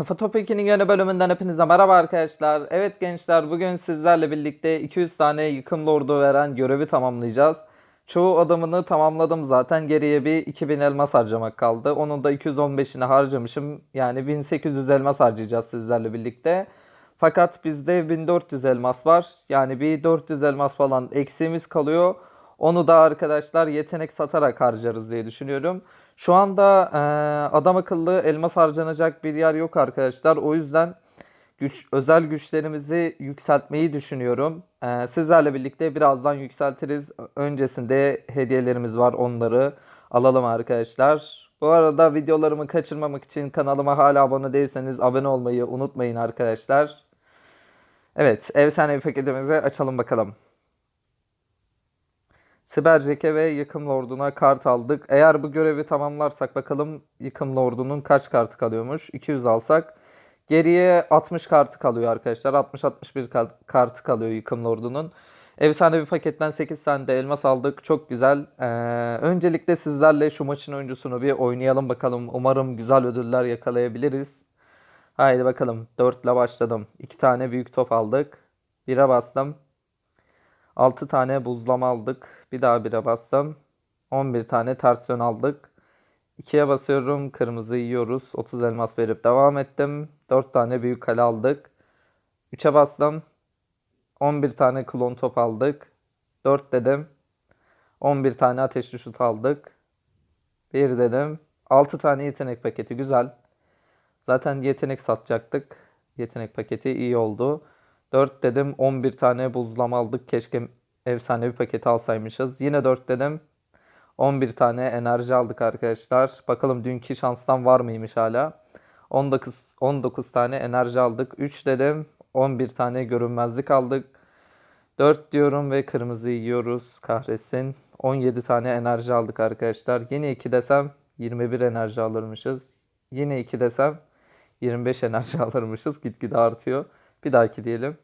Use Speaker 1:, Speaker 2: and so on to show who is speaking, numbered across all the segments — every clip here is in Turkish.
Speaker 1: Kafa Topik'in yeni bölümünden hepinize merhaba arkadaşlar. Evet gençler bugün sizlerle birlikte 200 tane yıkım lordu veren görevi tamamlayacağız. Çoğu adımını tamamladım zaten geriye bir 2000 elmas harcamak kaldı. Onun da 215'ini harcamışım. Yani 1800 elmas harcayacağız sizlerle birlikte. Fakat bizde 1400 elmas var. Yani bir 400 elmas falan eksiğimiz kalıyor. Onu da arkadaşlar yetenek satarak harcarız diye düşünüyorum. Şu anda eee, adam akıllı elmas harcanacak bir yer yok arkadaşlar. O yüzden güç, özel güçlerimizi yükseltmeyi düşünüyorum. Eee, sizlerle birlikte birazdan yükseltiriz. Öncesinde hediyelerimiz var onları alalım arkadaşlar. Bu arada videolarımı kaçırmamak için kanalıma hala abone değilseniz abone olmayı unutmayın arkadaşlar. Evet, efsane paketimizi açalım bakalım. Siber Jeke ve Yıkım Lordu'na kart aldık. Eğer bu görevi tamamlarsak bakalım Yıkım Lordu'nun kaç kartı kalıyormuş. 200 alsak. Geriye 60 kartı kalıyor arkadaşlar. 60-61 kar- kartı kalıyor Yıkım Lordu'nun. Efsane bir paketten 8 tane de elmas aldık. Çok güzel. Ee, öncelikle sizlerle şu maçın oyuncusunu bir oynayalım bakalım. Umarım güzel ödüller yakalayabiliriz. Haydi bakalım. 4 ile başladım. 2 tane büyük top aldık. 1'e bastım. 6 tane buzlama aldık. Bir daha 1'e bastım. 11 tane ters aldık. 2'ye basıyorum. Kırmızı yiyoruz. 30 elmas verip devam ettim. 4 tane büyük kale aldık. 3'e bastım. 11 tane klon top aldık. 4 dedim. 11 tane ateşli şut aldık. 1 dedim. 6 tane yetenek paketi güzel. Zaten yetenek satacaktık. Yetenek paketi iyi oldu. 4 dedim 11 tane buzlama aldık. Keşke efsane bir paketi alsaymışız. Yine 4 dedim. 11 tane enerji aldık arkadaşlar. Bakalım dünkü şanstan var mıymış hala. 19 19 tane enerji aldık. 3 dedim. 11 tane görünmezlik aldık. 4 diyorum ve kırmızı yiyoruz. Kahretsin. 17 tane enerji aldık arkadaşlar. Yine 2 desem 21 enerji alırmışız. Yine 2 desem 25 enerji alırmışız. Gitgide artıyor. Bir dahaki diyelim.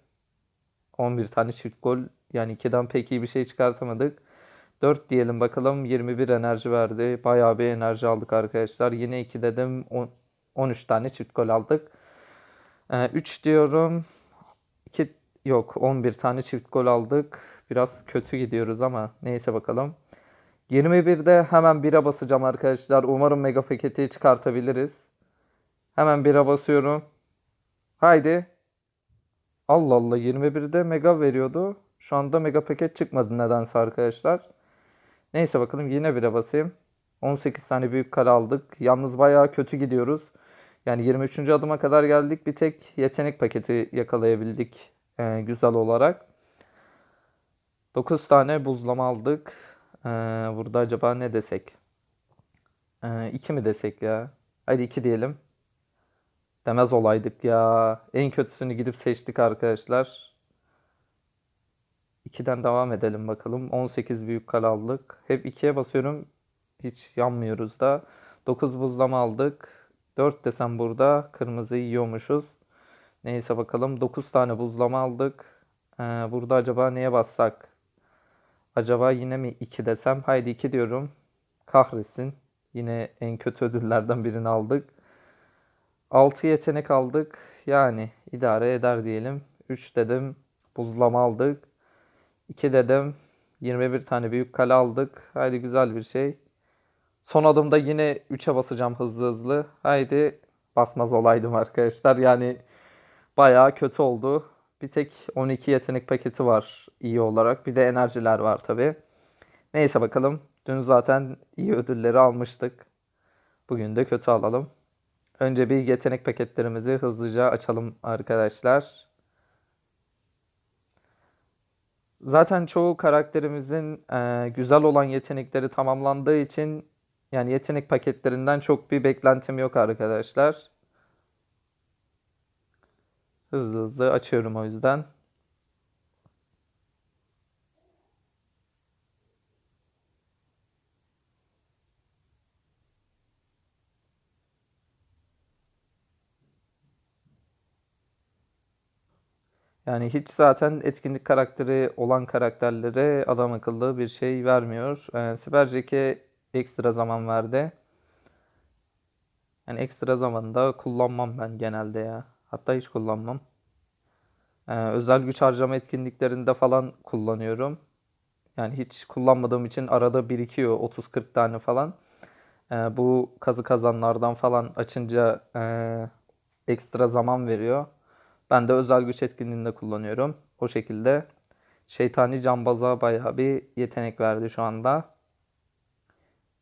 Speaker 1: 11 tane çift gol. Yani 2'den pek iyi bir şey çıkartamadık. 4 diyelim bakalım. 21 enerji verdi. Bayağı bir enerji aldık arkadaşlar. Yine 2 dedim. On- 13 tane çift gol aldık. 3 diyorum. 2 yok 11 tane çift gol aldık. Biraz kötü gidiyoruz ama neyse bakalım. 21'de hemen 1'e basacağım arkadaşlar. Umarım mega paketi çıkartabiliriz. Hemen 1'e basıyorum. Haydi. Allah Allah 21'de mega veriyordu. Şu anda mega paket çıkmadı nedense arkadaşlar. Neyse bakalım yine 1'e basayım. 18 tane büyük kale aldık. Yalnız bayağı kötü gidiyoruz. Yani 23. adıma kadar geldik. Bir tek yetenek paketi yakalayabildik e, güzel olarak. 9 tane buzlama aldık. E, burada acaba ne desek? 2 mi desek ya? Hadi 2 diyelim. Demez olaydık ya. En kötüsünü gidip seçtik arkadaşlar. 2'den devam edelim bakalım. 18 büyük kale aldık. Hep 2'ye basıyorum. Hiç yanmıyoruz da. 9 buzlama aldık. 4 desem burada. Kırmızı yiyormuşuz. Neyse bakalım. 9 tane buzlama aldık. Ee, burada acaba neye bassak? Acaba yine mi 2 desem? Haydi 2 diyorum. Kahretsin. Yine en kötü ödüllerden birini aldık. 6 yetenek aldık. Yani idare eder diyelim. 3 dedim. Buzlama aldık. 2 dedim. 21 tane büyük kale aldık. Haydi güzel bir şey. Son adımda yine 3'e basacağım hızlı hızlı. Haydi basmaz olaydım arkadaşlar. Yani bayağı kötü oldu. Bir tek 12 yetenek paketi var iyi olarak. Bir de enerjiler var tabii. Neyse bakalım. Dün zaten iyi ödülleri almıştık. Bugün de kötü alalım. Önce bir yetenek paketlerimizi hızlıca açalım arkadaşlar. Zaten çoğu karakterimizin e, güzel olan yetenekleri tamamlandığı için yani yetenek paketlerinden çok bir beklentim yok arkadaşlar. Hızlı hızlı açıyorum o yüzden. Yani hiç zaten etkinlik karakteri olan karakterlere adam akıllı bir şey vermiyor. Ee, Siber Jack'e ekstra zaman verdi. Yani ekstra zamanda kullanmam ben genelde ya. Hatta hiç kullanmam. Ee, özel güç harcama etkinliklerinde falan kullanıyorum. Yani hiç kullanmadığım için arada birikiyor 30-40 tane falan. Ee, bu kazı kazanlardan falan açınca e, ekstra zaman veriyor. Ben de özel güç etkinliğinde kullanıyorum. O şekilde şeytani cambaza bayağı bir yetenek verdi şu anda.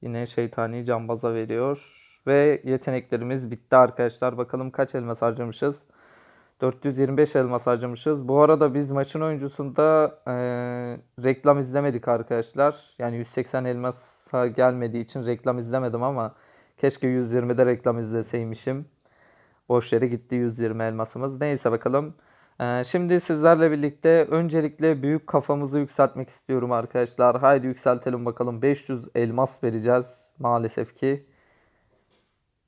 Speaker 1: Yine şeytani cambaza veriyor. Ve yeteneklerimiz bitti arkadaşlar. Bakalım kaç elmas harcamışız. 425 elmas harcamışız. Bu arada biz maçın oyuncusunda e, reklam izlemedik arkadaşlar. Yani 180 elmasa gelmediği için reklam izlemedim ama keşke 120'de reklam izleseymişim. Boş yere gitti 120 elmasımız. Neyse bakalım. E, şimdi sizlerle birlikte öncelikle büyük kafamızı yükseltmek istiyorum arkadaşlar. Haydi yükseltelim bakalım. 500 elmas vereceğiz maalesef ki.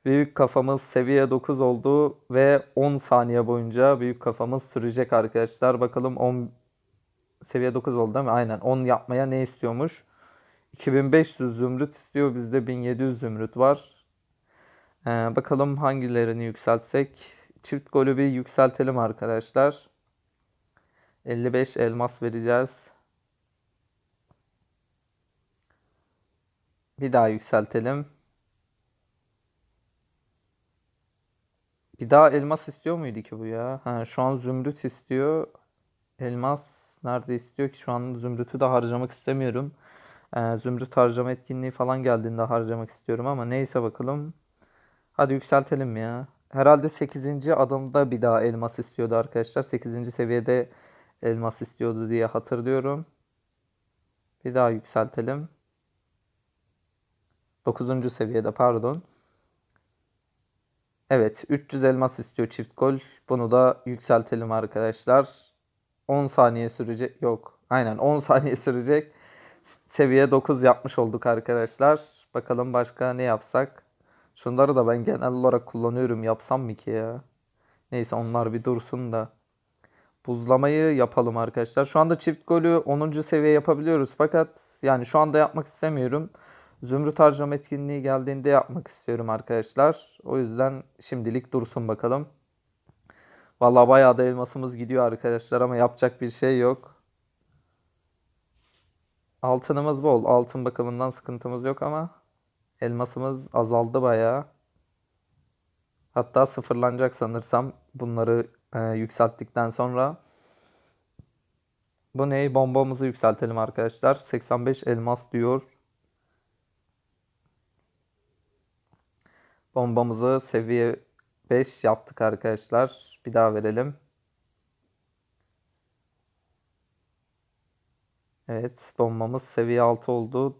Speaker 1: Büyük kafamız seviye 9 oldu ve 10 saniye boyunca büyük kafamız sürecek arkadaşlar. Bakalım 10 seviye 9 oldu değil mi? Aynen 10 yapmaya ne istiyormuş? 2500 zümrüt istiyor. Bizde 1700 zümrüt var. Ee, bakalım hangilerini yükseltsek. Çift golü bir yükseltelim arkadaşlar. 55 elmas vereceğiz. Bir daha yükseltelim. Bir daha elmas istiyor muydu ki bu ya? Ha, şu an zümrüt istiyor. Elmas nerede istiyor ki? Şu an zümrütü de harcamak istemiyorum. Ee, zümrüt harcama etkinliği falan geldiğinde harcamak istiyorum ama neyse bakalım. Hadi yükseltelim ya. Herhalde 8. adımda bir daha elmas istiyordu arkadaşlar. 8. seviyede elmas istiyordu diye hatırlıyorum. Bir daha yükseltelim. 9. seviyede pardon. Evet 300 elmas istiyor çift gol. Bunu da yükseltelim arkadaşlar. 10 saniye sürecek. Yok. Aynen 10 saniye sürecek. Seviye 9 yapmış olduk arkadaşlar. Bakalım başka ne yapsak. Şunları da ben genel olarak kullanıyorum. Yapsam mı ki ya? Neyse onlar bir dursun da. Buzlamayı yapalım arkadaşlar. Şu anda çift golü 10. seviye yapabiliyoruz. Fakat yani şu anda yapmak istemiyorum. Zümrüt harcama etkinliği geldiğinde yapmak istiyorum arkadaşlar. O yüzden şimdilik dursun bakalım. Vallahi bayağı da elmasımız gidiyor arkadaşlar ama yapacak bir şey yok. Altınımız bol. Altın bakımından sıkıntımız yok ama elmasımız azaldı bayağı. Hatta sıfırlanacak sanırsam bunları e, yükselttikten sonra. Bu ne? Bombamızı yükseltelim arkadaşlar. 85 elmas diyor. Bombamızı seviye 5 yaptık arkadaşlar. Bir daha verelim. Evet bombamız seviye 6 oldu.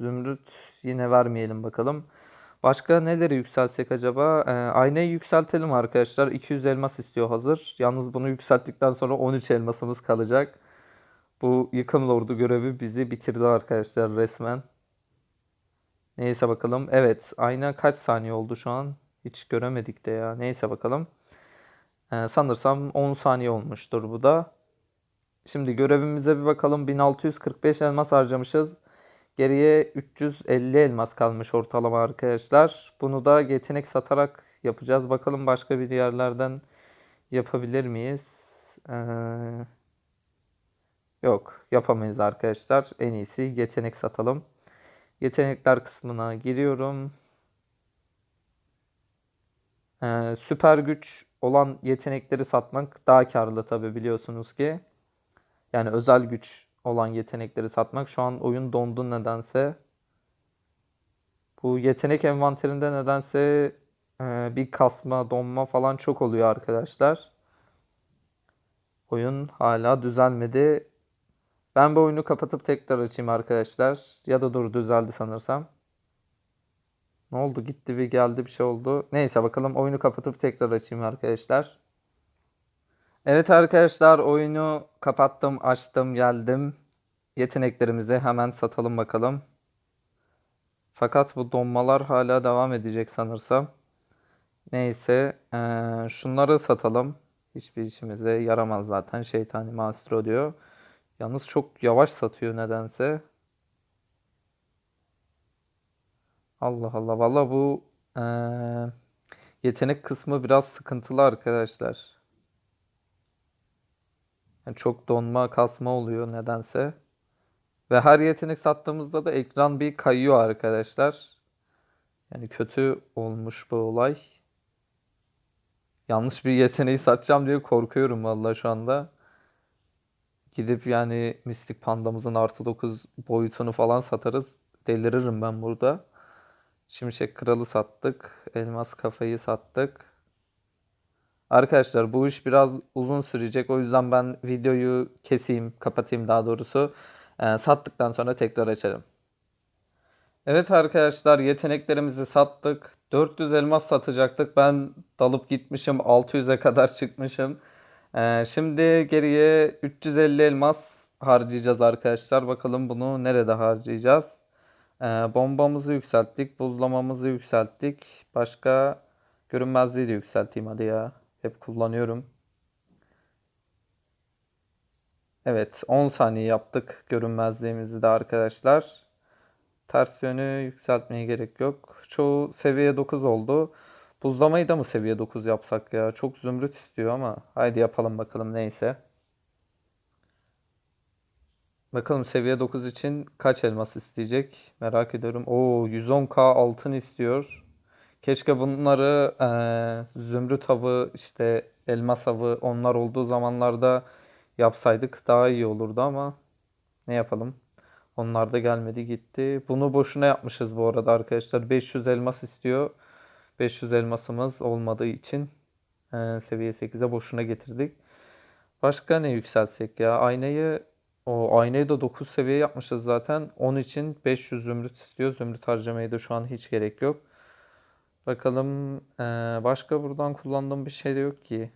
Speaker 1: Zümrüt yine vermeyelim bakalım. Başka neleri yükseltsek acaba? Ee, aynayı yükseltelim arkadaşlar. 200 elmas istiyor hazır. Yalnız bunu yükselttikten sonra 13 elmasımız kalacak. Bu yıkım lordu görevi bizi bitirdi arkadaşlar resmen. Neyse bakalım. Evet ayna kaç saniye oldu şu an? Hiç göremedik de ya. Neyse bakalım. Ee, sanırsam 10 saniye olmuştur bu da. Şimdi görevimize bir bakalım. 1645 elmas harcamışız. Geriye 350 elmas kalmış ortalama arkadaşlar. Bunu da yetenek satarak yapacağız. Bakalım başka bir yerlerden yapabilir miyiz? Ee, yok yapamayız arkadaşlar. En iyisi yetenek satalım. Yetenekler kısmına giriyorum. Ee, süper güç olan yetenekleri satmak daha karlı tabi biliyorsunuz ki. Yani özel güç olan yetenekleri satmak. Şu an oyun dondu nedense. Bu yetenek envanterinde nedense e, bir kasma, donma falan çok oluyor arkadaşlar. Oyun hala düzelmedi. Ben bu oyunu kapatıp tekrar açayım arkadaşlar. Ya da dur düzeldi sanırsam. Ne oldu? Gitti bir geldi bir şey oldu. Neyse bakalım oyunu kapatıp tekrar açayım arkadaşlar. Evet arkadaşlar oyunu kapattım, açtım, geldim. Yeteneklerimizi hemen satalım bakalım. Fakat bu donmalar hala devam edecek sanırsam. Neyse ee, şunları satalım. Hiçbir işimize yaramaz zaten. Şeytani Maestro diyor. Yalnız çok yavaş satıyor nedense. Allah Allah. Valla bu ee, yetenek kısmı biraz sıkıntılı arkadaşlar. Yani çok donma kasma oluyor nedense. Ve her yetenek sattığımızda da ekran bir kayıyor arkadaşlar. Yani kötü olmuş bu olay. Yanlış bir yeteneği satacağım diye korkuyorum vallahi şu anda. Gidip yani Mistik Panda'mızın artı 9 boyutunu falan satarız. Deliririm ben burada. Şimşek Kralı sattık. Elmas Kafayı sattık. Arkadaşlar bu iş biraz uzun sürecek. O yüzden ben videoyu keseyim, kapatayım daha doğrusu. Ee, sattıktan sonra tekrar açarım. Evet arkadaşlar yeteneklerimizi sattık. 400 elmas satacaktık. Ben dalıp gitmişim 600'e kadar çıkmışım. Ee, şimdi geriye 350 elmas harcayacağız arkadaşlar. Bakalım bunu nerede harcayacağız? Ee, bombamızı yükselttik. Buzlamamızı yükselttik. Başka görünmezliği de yükselteyim hadi ya. Hep kullanıyorum. Evet 10 saniye yaptık görünmezliğimizi de arkadaşlar. Ters yönü yükseltmeye gerek yok. Çoğu seviye 9 oldu. Buzlamayı da mı seviye 9 yapsak ya? Çok zümrüt istiyor ama. Haydi yapalım bakalım neyse. Bakalım seviye 9 için kaç elmas isteyecek? Merak ediyorum. Oo 110k altın istiyor. Keşke bunları eee, zümrüt avı işte elmas avı onlar olduğu zamanlarda yapsaydık daha iyi olurdu ama ne yapalım? Onlar da gelmedi gitti. Bunu boşuna yapmışız bu arada arkadaşlar. 500 elmas istiyor. 500 elmasımız olmadığı için eee, seviye 8'e boşuna getirdik. Başka ne yükseltsek ya? Aynayı o aynayı da 9 seviye yapmışız zaten. Onun için 500 zümrüt istiyor. Zümrüt harcamaya da şu an hiç gerek yok. Bakalım eee, başka buradan kullandığım bir şey de yok ki.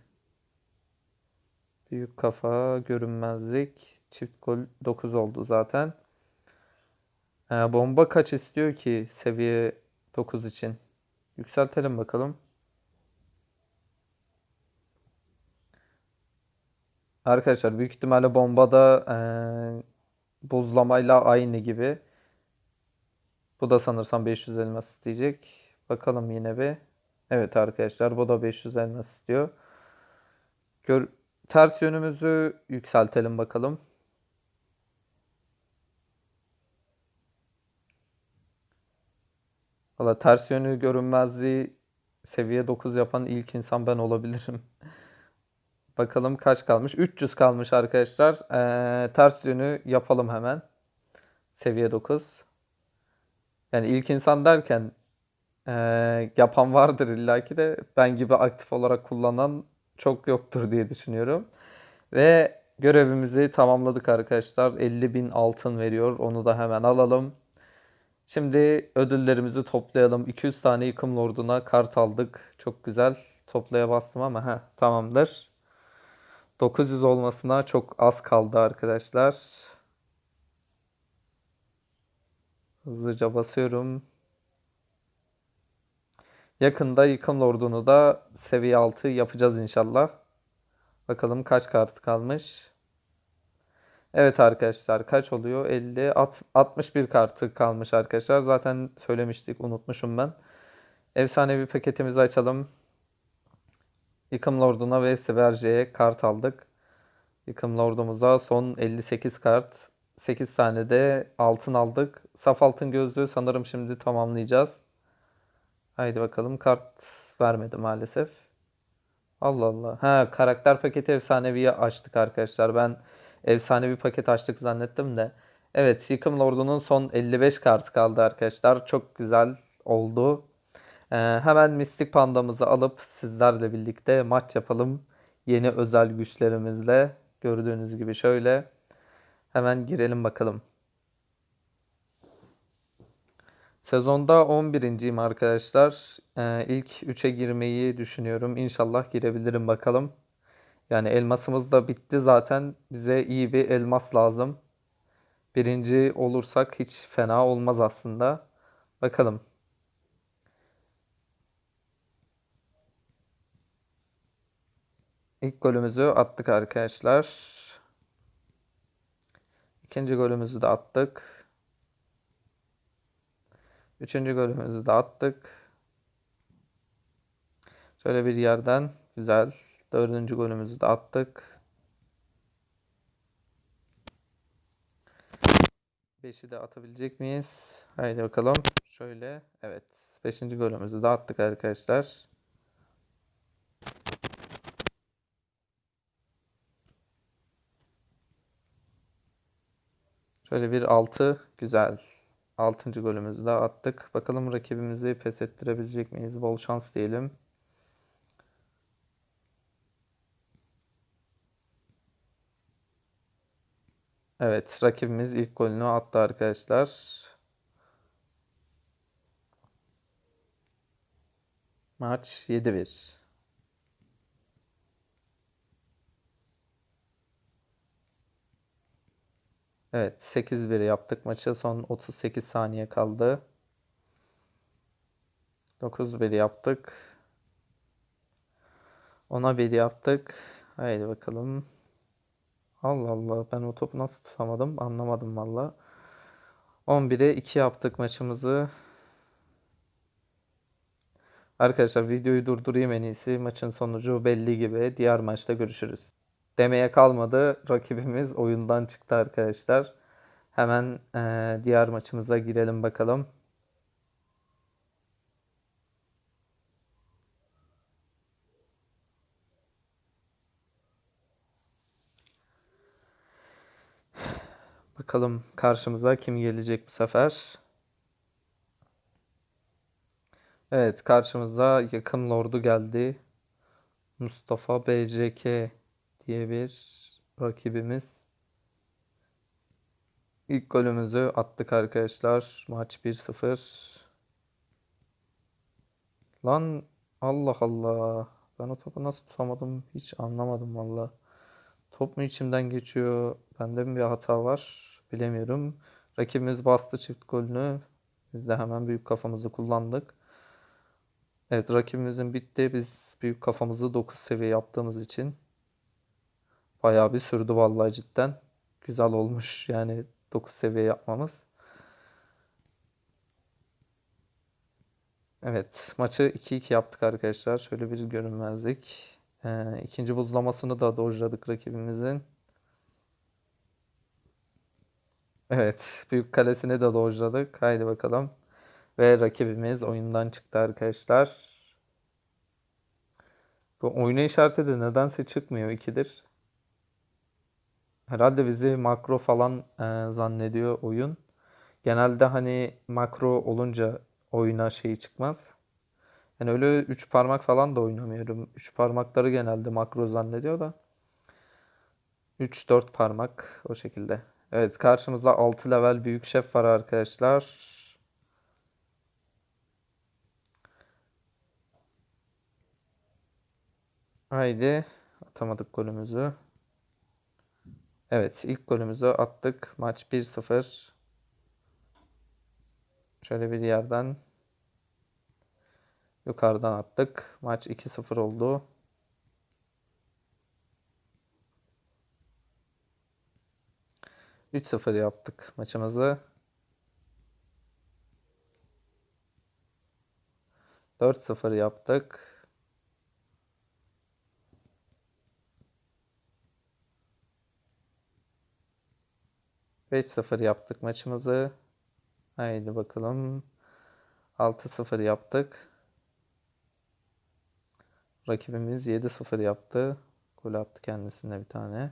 Speaker 1: Büyük kafa, görünmezlik, çift gol 9 oldu zaten. Eee, bomba kaç istiyor ki seviye 9 için? Yükseltelim bakalım. Arkadaşlar büyük ihtimalle bombada eee buzlamayla aynı gibi. Bu da sanırsam 500 elmas isteyecek. Bakalım yine bir. Evet arkadaşlar bu da 500 elmas istiyor. Gör ters yönümüzü yükseltelim bakalım. Valla ters yönü görünmezliği seviye 9 yapan ilk insan ben olabilirim. Bakalım kaç kalmış? 300 kalmış arkadaşlar. Ee, ters yönü yapalım hemen. Seviye 9. Yani ilk insan derken ee, yapan vardır illaki de ben gibi aktif olarak kullanan çok yoktur diye düşünüyorum. Ve görevimizi tamamladık arkadaşlar. 50.000 altın veriyor. Onu da hemen alalım. Şimdi ödüllerimizi toplayalım. 200 tane yıkım lorduna kart aldık. Çok güzel. Toplaya bastım ama ha tamamdır. 900 olmasına çok az kaldı arkadaşlar. Hızlıca basıyorum. Yakında yıkım lordunu da seviye 6 yapacağız inşallah. Bakalım kaç kart kalmış. Evet arkadaşlar kaç oluyor? 50, at- 61 kartı kalmış arkadaşlar. Zaten söylemiştik unutmuşum ben. Efsanevi paketimizi açalım. Yıkım Lord'una ve Siverce'ye kart aldık. Yıkım Lord'umuza son 58 kart. 8 tane de altın aldık. Saf altın gözlüğü sanırım şimdi tamamlayacağız. Haydi bakalım kart vermedi maalesef. Allah Allah. Ha karakter paketi efsaneviyi açtık arkadaşlar. Ben efsanevi paket açtık zannettim de. Evet Yıkım Lord'unun son 55 kartı kaldı arkadaşlar. Çok güzel oldu. Ee, hemen Mistik Panda'mızı alıp sizlerle birlikte maç yapalım. Yeni özel güçlerimizle. Gördüğünüz gibi şöyle. Hemen girelim bakalım. Sezonda 11.yim arkadaşlar. Ee, ilk 3'e girmeyi düşünüyorum. İnşallah girebilirim bakalım. Yani elmasımız da bitti zaten. Bize iyi bir elmas lazım. Birinci olursak hiç fena olmaz aslında. Bakalım. İlk golümüzü attık arkadaşlar. İkinci golümüzü de attık. Üçüncü golümüzü de attık. Şöyle bir yerden güzel. Dördüncü golümüzü de attık. Beşi de atabilecek miyiz? Haydi bakalım. Şöyle. Evet. Beşinci golümüzü de attık arkadaşlar. Şöyle bir 6 güzel. 6. golümüzü de attık. Bakalım rakibimizi pes ettirebilecek miyiz? Bol şans diyelim. Evet, rakibimiz ilk golünü attı arkadaşlar. Maç 7-1. Evet 8-1 yaptık maçı. Son 38 saniye kaldı. 9-1 yaptık. 10'a 1 yaptık. Haydi bakalım. Allah Allah ben o topu nasıl tutamadım anlamadım valla. 11'e 2 yaptık maçımızı. Arkadaşlar videoyu durdurayım en iyisi. Maçın sonucu belli gibi. Diğer maçta görüşürüz. Demeye kalmadı. Rakibimiz oyundan çıktı arkadaşlar. Hemen eee, diğer maçımıza girelim bakalım. Bakalım karşımıza kim gelecek bu sefer. Evet karşımıza yakın lordu geldi. Mustafa BCK diye bir rakibimiz. İlk golümüzü attık arkadaşlar. Maç 1-0. Lan Allah Allah. Ben o topu nasıl tutamadım hiç anlamadım valla. Top mu içimden geçiyor? Bende mi bir hata var? Bilemiyorum. Rakibimiz bastı çift golünü. Biz de hemen büyük kafamızı kullandık. Evet rakibimizin bitti. Biz büyük kafamızı 9 seviye yaptığımız için bayağı bir sürdü vallahi cidden. Güzel olmuş yani 9 seviye yapmamız. Evet maçı 2-2 yaptık arkadaşlar. Şöyle bir görünmezlik. Ee, ikinci buzlamasını da dojladık rakibimizin. Evet büyük kalesini de dojladık. Haydi bakalım. Ve rakibimiz oyundan çıktı arkadaşlar. Bu oyuna işareti de nedense çıkmıyor 2'dir. Herhalde bizi makro falan e, zannediyor oyun. Genelde hani makro olunca oyuna şey çıkmaz. Yani öyle 3 parmak falan da oynamıyorum. 3 parmakları genelde makro zannediyor da. 3-4 parmak o şekilde. Evet karşımızda 6 level büyük şef var arkadaşlar. Haydi atamadık golümüzü. Evet ilk golümüzü attık. Maç 1-0. Şöyle bir yerden yukarıdan attık. Maç 2-0 oldu. Üç sıfır yaptık maçımızı. 4-0 yaptık. Beş sıfır yaptık maçımızı. Haydi bakalım. 6-0 yaptık. Rakibimiz 7-0 yaptı. Gol attı kendisine bir tane.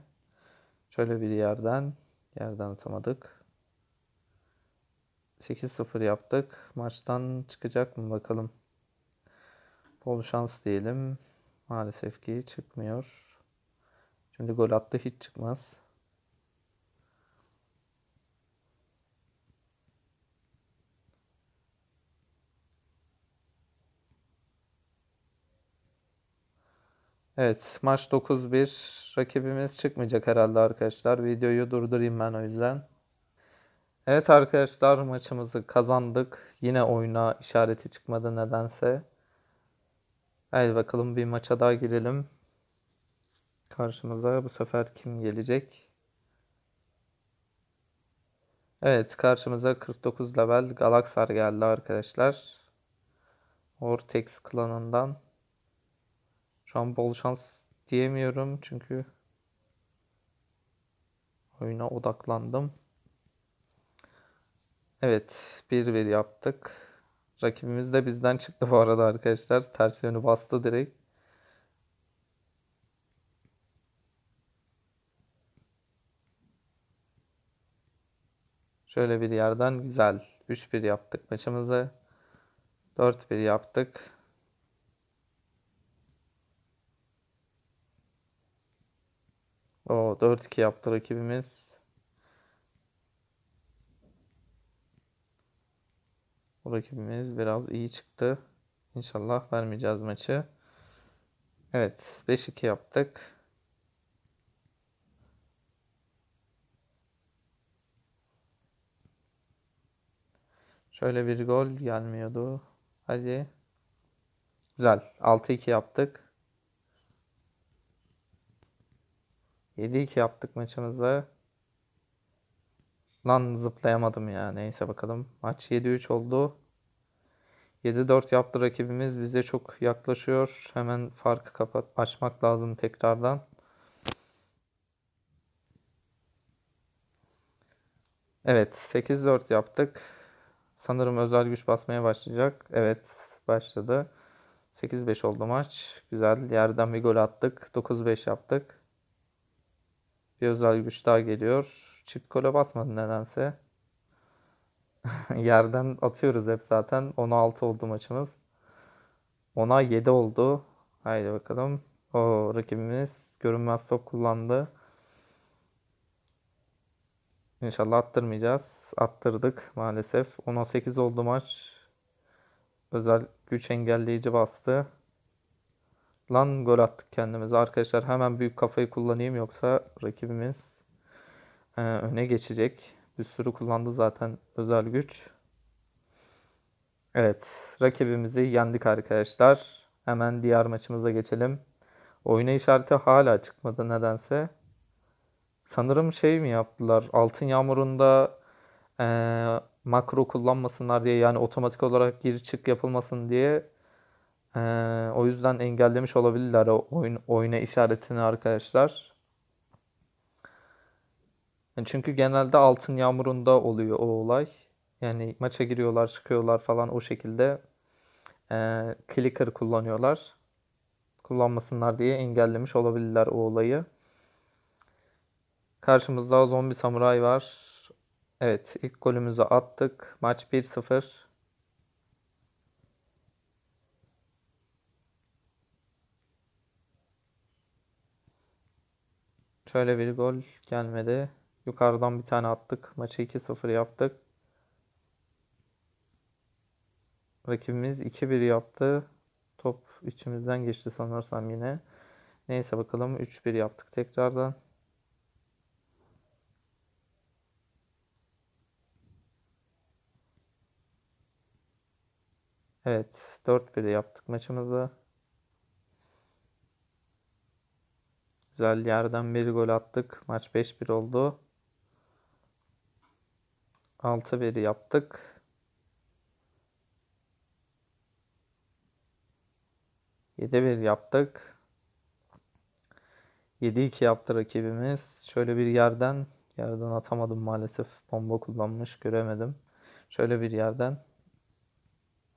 Speaker 1: Şöyle bir yerden yerden atamadık. 8-0 yaptık. Maçtan çıkacak mı bakalım. Bol şans diyelim. Maalesef ki çıkmıyor. Şimdi gol attı hiç çıkmaz. Evet, maç 9-1. Rakibimiz çıkmayacak herhalde arkadaşlar. Videoyu durdurayım ben o yüzden. Evet arkadaşlar maçımızı kazandık. Yine oyuna işareti çıkmadı nedense. Haydi bakalım bir maça daha girelim. Karşımıza bu sefer kim gelecek? Evet karşımıza 49 level Galaxar geldi arkadaşlar. Vortex klanından. Şu an bol şans diyemiyorum çünkü oyuna odaklandım. Evet, 1-1 yaptık. Rakibimiz de bizden çıktı bu arada arkadaşlar. Ters yönü bastı direkt. Şöyle bir yerden güzel. 3-1 yaptık maçımızı. 4-1 yaptık. O 4-2 yaptı rakibimiz. Rakibimiz biraz iyi çıktı. İnşallah vermeyeceğiz maçı. Evet 5-2 yaptık. Şöyle bir gol gelmiyordu. Hadi. Güzel. 6-2 yaptık. 7-2 yaptık maçımızda. Lan zıplayamadım ya. Neyse bakalım. Maç 7-3 oldu. 7-4 yaptı rakibimiz. Bize çok yaklaşıyor. Hemen farkı kapat açmak lazım tekrardan. Evet 8-4 yaptık. Sanırım özel güç basmaya başlayacak. Evet başladı. 8-5 oldu maç. Güzel. Yerden bir gol attık. 9-5 yaptık. Bir özel güç daha geliyor. Çift gole basmadı nedense. Yerden atıyoruz hep zaten. 16 oldu maçımız. 10'a 7 oldu. Haydi bakalım. O rakibimiz görünmez top kullandı. İnşallah attırmayacağız. Attırdık maalesef. 10'a 8 oldu maç. Özel güç engelleyici bastı. Lan gol attık kendimize. Arkadaşlar hemen büyük kafayı kullanayım yoksa rakibimiz e, öne geçecek. Bir sürü kullandı zaten özel güç. Evet, rakibimizi yendik arkadaşlar. Hemen diğer maçımıza geçelim. Oyuna işareti hala çıkmadı nedense. Sanırım şey mi yaptılar? Altın Yağmuru'nda e, makro kullanmasınlar diye yani otomatik olarak gir çık yapılmasın diye e, o yüzden engellemiş olabilirler o oyun oyuna işaretini arkadaşlar. Yani çünkü genelde Altın Yağmuru'nda oluyor o olay. Yani maça giriyorlar, çıkıyorlar falan o şekilde e, clicker kullanıyorlar. Kullanmasınlar diye engellemiş olabilirler o olayı. Karşımızda zombi samuray var. Evet, ilk golümüzü attık. Maç 1-0. Şöyle bir gol gelmedi. Yukarıdan bir tane attık. Maçı 2-0 yaptık. Rakibimiz 2-1 yaptı. Top içimizden geçti sanırsam yine. Neyse bakalım 3-1 yaptık tekrardan. Evet 4-1 yaptık maçımızı. Güzel yerden bir gol attık. Maç 5-1 oldu. 6-1 yaptık. 7-1 yaptık. 7-2 yaptı rakibimiz. Şöyle bir yerden yerden atamadım maalesef. Bomba kullanmış göremedim. Şöyle bir yerden.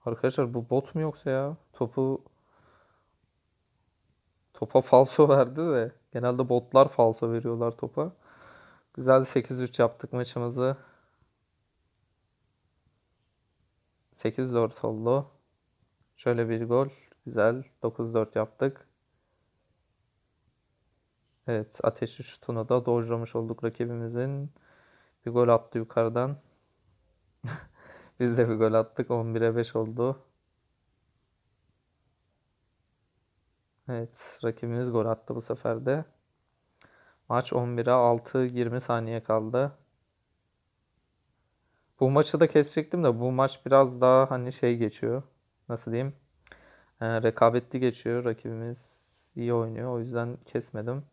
Speaker 1: Arkadaşlar bu bot mu yoksa ya? Topu topa falso verdi de genelde botlar falso veriyorlar topa. Güzel 8-3 yaptık maçımızı. 8-4 oldu. Şöyle bir gol. Güzel. 9-4 yaptık. Evet. Ateşli şutunu da dojlamış olduk rakibimizin. Bir gol attı yukarıdan. Biz de bir gol attık. 11'e 5 oldu. Evet. Rakibimiz gol attı bu sefer de. Maç 11'e 6 20 saniye kaldı. Bu maçı da kesecektim de bu maç biraz daha hani şey geçiyor. Nasıl diyeyim? Ee, rekabetli geçiyor. Rakibimiz iyi oynuyor. O yüzden kesmedim.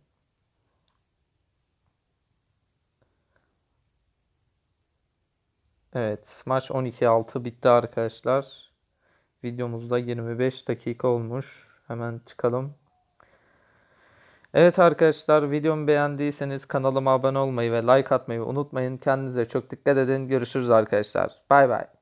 Speaker 1: Evet, maç 12-6 bitti arkadaşlar. Videomuzda 25 dakika olmuş. Hemen çıkalım. Evet arkadaşlar videomu beğendiyseniz kanalıma abone olmayı ve like atmayı unutmayın. Kendinize çok dikkat edin. Görüşürüz arkadaşlar. Bay bay.